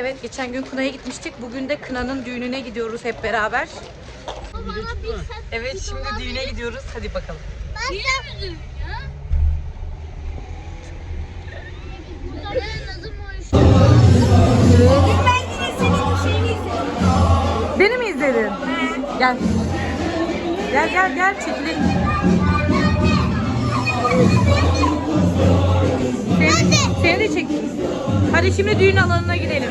Evet geçen gün Kına'ya gitmiştik. Bugün de Kına'nın düğününe gidiyoruz hep beraber. Evet şimdi düğüne gidiyoruz. Hadi bakalım. Yine mi. Beni mi izledin? Gel. Gel gel gel çekilelim. Seni, de. Hadi şimdi düğün alanına gidelim.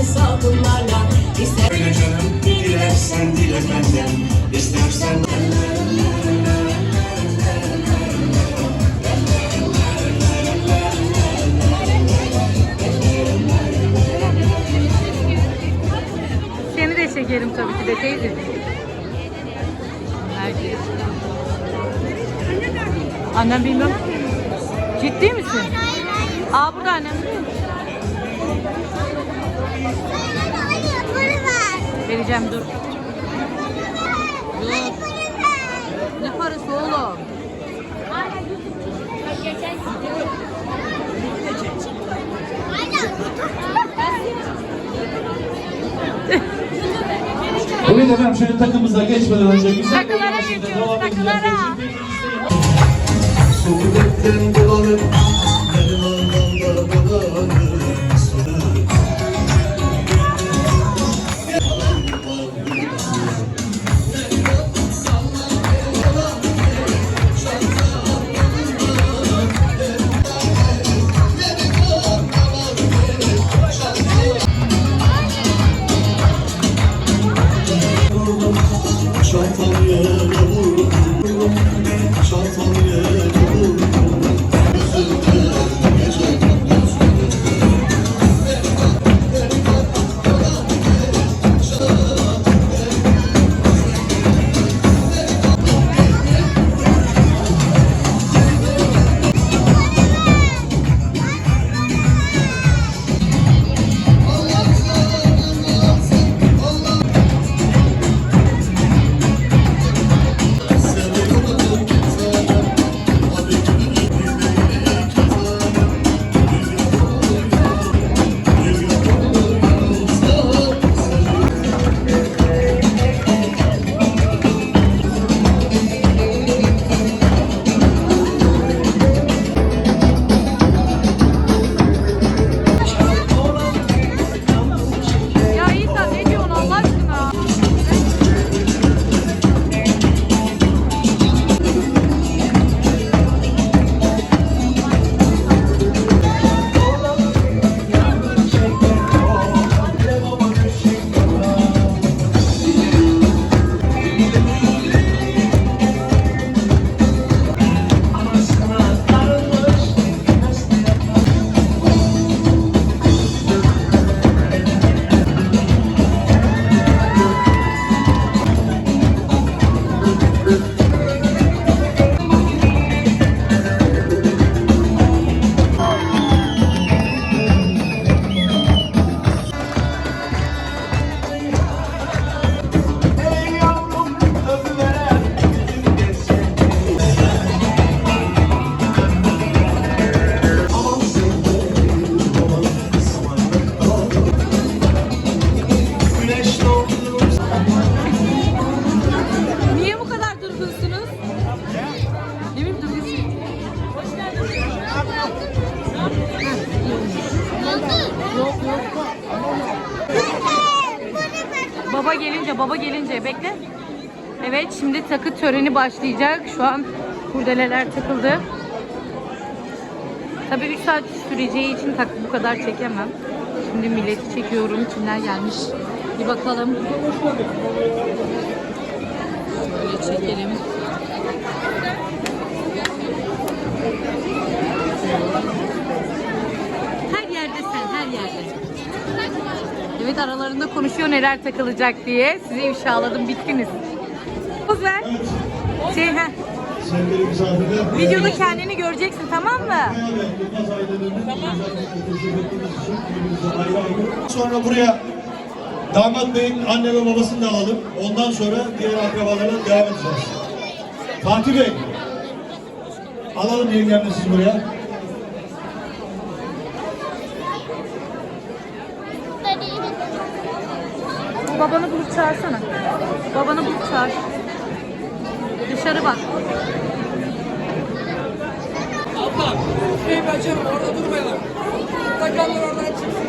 İster Öyle canım dilersen dile benden istersen Seni de çekerim tabii ki de teyze. Annem bilmem. Ciddi misin? Aa burada annem. Vereceğim dur. Ver. Ne parası oğlum? Evet efendim şöyle takımıza geçmeden önce güzel Takılara geçiyoruz, takılara. Sohbetten dolanıp benim anlamda dolanır Yeah. Töreni başlayacak. Şu an kurdeleler takıldı. Tabii 3 saat süreceği için bu kadar çekemem. Şimdi milleti çekiyorum. Kimler gelmiş? Bir bakalım. Şöyle çekelim. Her yerde sen, her yerde. Evet aralarında konuşuyor neler takılacak diye. Size ifşaladım, bittiniz. Poz ver. Şey, heh. Sevgili misafirler, Videoda kendini göreceksin tamam mı? Sonra buraya damat beyin anne ve babasını da alalım. Ondan sonra diğer akrabalarla devam edeceğiz. Fatih Bey, alalım yengemle siz buraya. Babanı bulup çağırsana. Babanı bulup çağır. Dışarı bak. Abla, şey bacım orada durmayalım. Takanlar oradan çıksın.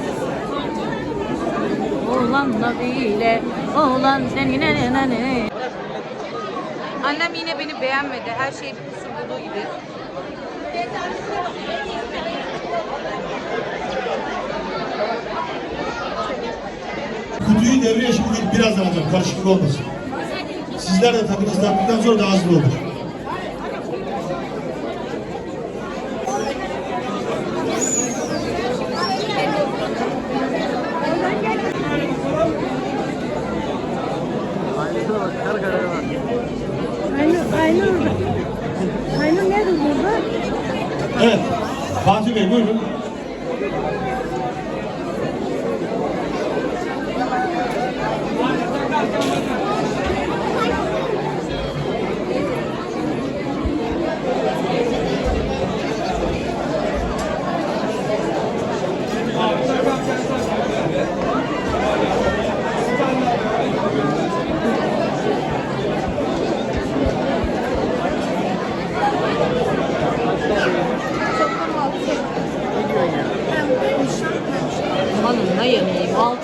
Oğlanla bile, oğlan seni ne ne ne ne. Annem yine beni beğenmedi. Her şey kusur bulduğu gibi. Kutuyu devreye şimdi birazdan alacağım. Karışıklık olmasın. Sizler de takınızı taktıktan sonra daha hızlı olur. Evet. Fatih Bey buyurun. Hanımla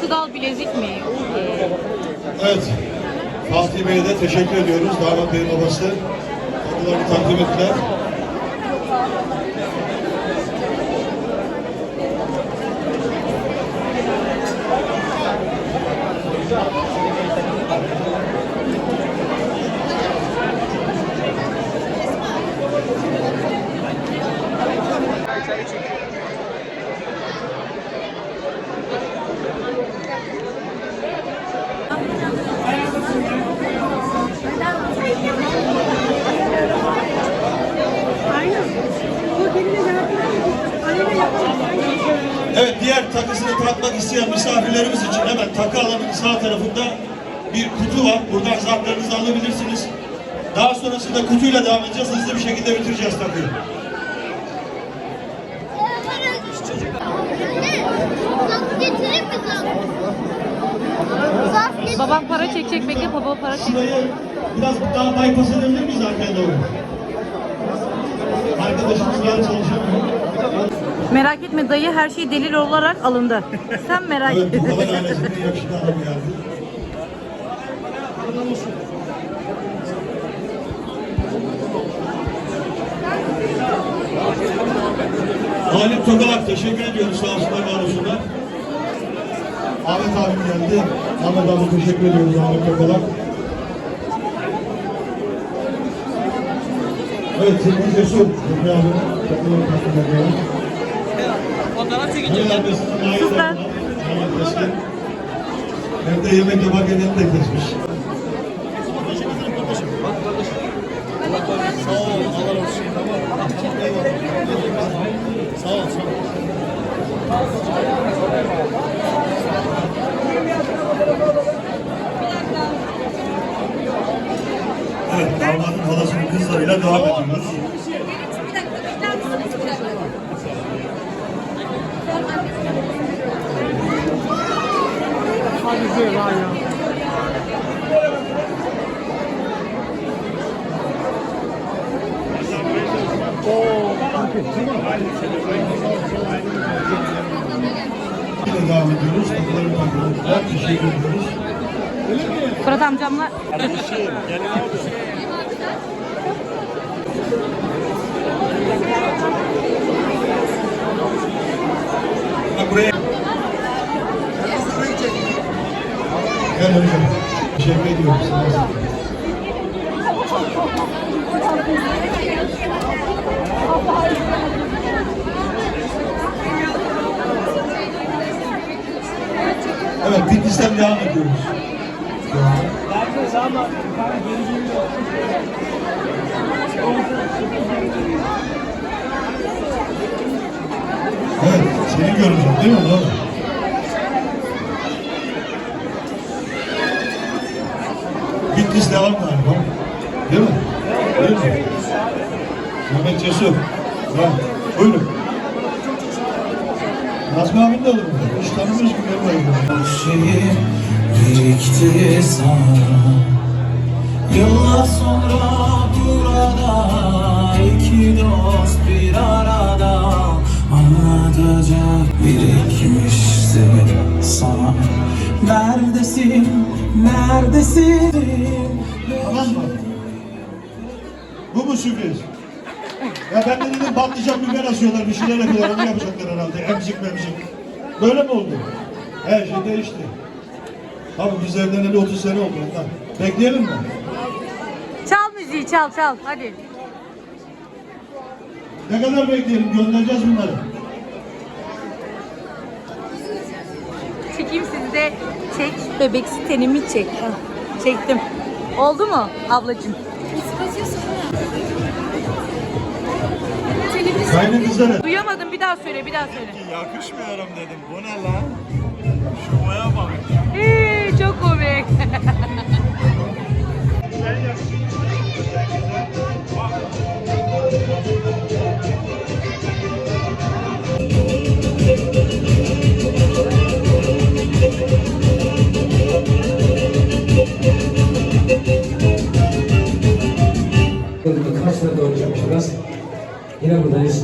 dal bilezik mi? Evet. Fatih Bey'e de teşekkür ediyoruz. Damat Bey'in babası. Takılarını takdim ettiler. Sonrasında kutuyla devam edeceğiz. Hızlı bir şekilde bitireceğiz getir. Babam para çekecek bekle baba para çekecek. Şurayı biraz daha bypass edebilir miyiz arkaya doğru? Arkadaşımız daha çalışamıyor. Merak etme dayı her şey delil olarak alındı. Sen merak Evet, etme. bu kadar ailesinin yakışıklı hanım geldi. Halit Tokalak teşekkür ediyoruz sağ olsunlar var olsunlar. Ahmet abim geldi. Ahmet abi teşekkür ediyoruz Ahmet Tokalak. Evet Tilki Cesur. Tilki abi. Takıları takdim ediyorum. Fotoğraf çekeceğim. Keskin. Hem de yemek yaparken hem de kesmiş. Halasının kızlarıyla devam ediyoruz. Yine devam ediyoruz. Takıları takıyoruz. Teşekkür ediyoruz. Fırat amcamla Bak buraya. Gel hocam. Teşekkür ediyorum. Sağ olun. Evet, Bitlis'ten devam ediyoruz. Evet, seni göreceğim değil mi? Doğru. Bitlis devam galiba. Değil mi? Değil mi? Mehmet Cesur. Evet. Buyurun. Nazmi abin de olur? Hiç tanımıyoruz ki benim ayıbım. şeyi birikti Yıllar sonra burada iki dost bir arada Anlatacak birikmişti sana Neredesin, neredesin? Tamam mı? Bu mu sürpriz? Ya ben de dedim patlayacak biber asıyorlar, bir şeyler yapıyorlar, onu yapacaklar herhalde. Emzik memzik. Böyle mi oldu? Her şey değişti. Tabii biz evleneli 30 sene oldu ondan. Bekleyelim mi? Müziği çal çal hadi. Ne kadar bekleyelim? Göndereceğiz bunları. Çekeyim sizi de çek. Bebeksi tenimi çek. Hah, Çektim. Oldu mu ablacığım? Sayın kızları. Duyamadım bir daha söyle bir daha söyle. Yakışmıyorum dedim. Bu ne lan? Şu boya bak. Ee, çok komik. Kars'ta doğru biraz. Yine buradayız.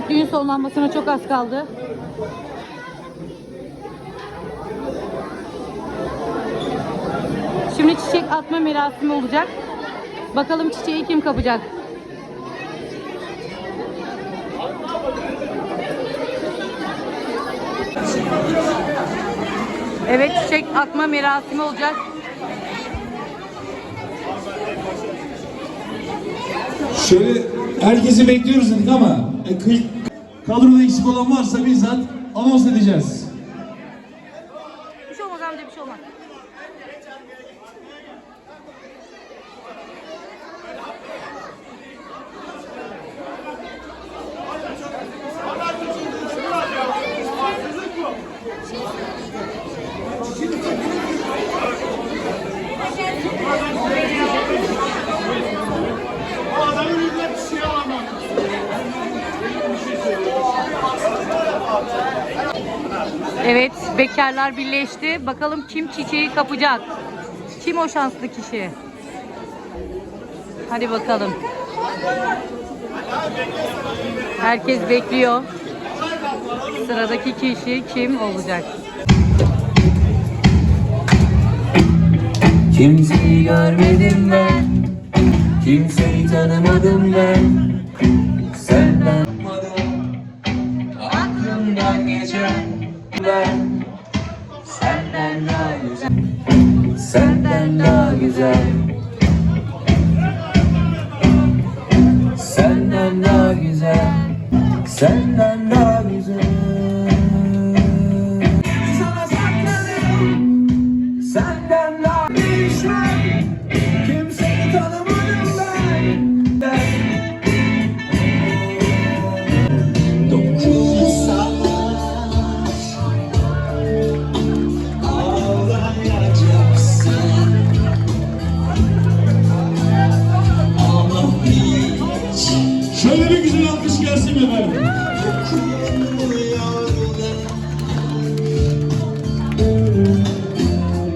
Evet düğün sonlanmasına çok az kaldı. Şimdi çiçek atma merasimi olacak. Bakalım çiçeği kim kapacak? Evet çiçek atma merasimi olacak. Şöyle herkesi bekliyoruz dedik ama e, kadroda eksik olan varsa bizzat anons edeceğiz. Bekarlar birleşti. Bakalım kim çiçeği kapacak? Kim o şanslı kişi? Hadi bakalım. Herkes bekliyor. Sıradaki kişi kim olacak? Kimseyi görmedim ben Kimseyi tanımadım ben Senden Aklımdan geçen ben güzel. Senden daha güzel. Senden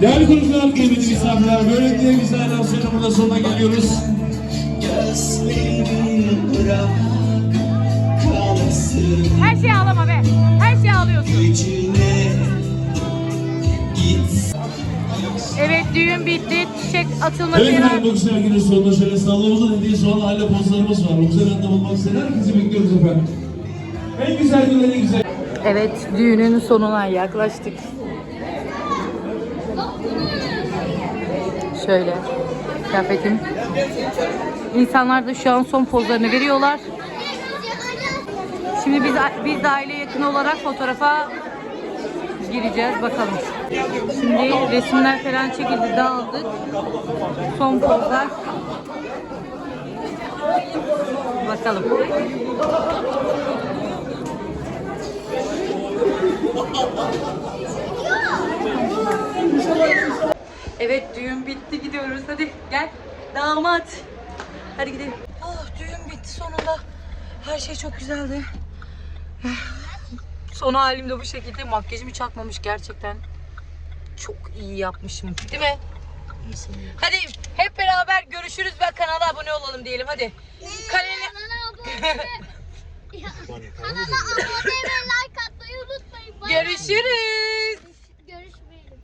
Değerli konuklar, kıymetli misafirler, böylelikle güzel dansların burada sonuna geliyoruz. Her şeyi ağlama be. Her şeyi ağlıyorsun. Evet düğün bitti. Çiçek Evet atılmasıyla. efendim bu güzel günün sonunda şöyle sallamızın hediye soğanlı aile pozlarımız var. Bu güzel anda bulmak isteyen herkesi bekliyoruz efendim. En güzel günler en güzel. Evet, düğünün sonuna yaklaştık. Şöyle kıyafetim. İnsanlar da şu an son pozlarını veriyorlar. Şimdi biz biz de aile yakını olarak fotoğrafa gireceğiz bakalım. Şimdi resimler falan çekildi, dağıldık. Son pozlar. Bakalım. Evet düğün bitti gidiyoruz hadi gel damat hadi gidelim. Oh düğün bitti sonunda her şey çok güzeldi. Son halim de bu şekilde makyajımı çakmamış gerçekten çok iyi yapmışım değil mi? Hadi hep beraber görüşürüz ve kanala abone olalım diyelim hadi. Kanala... Kanala abone ve like atmayı unutmayın. Bay bay. Görüşürüz.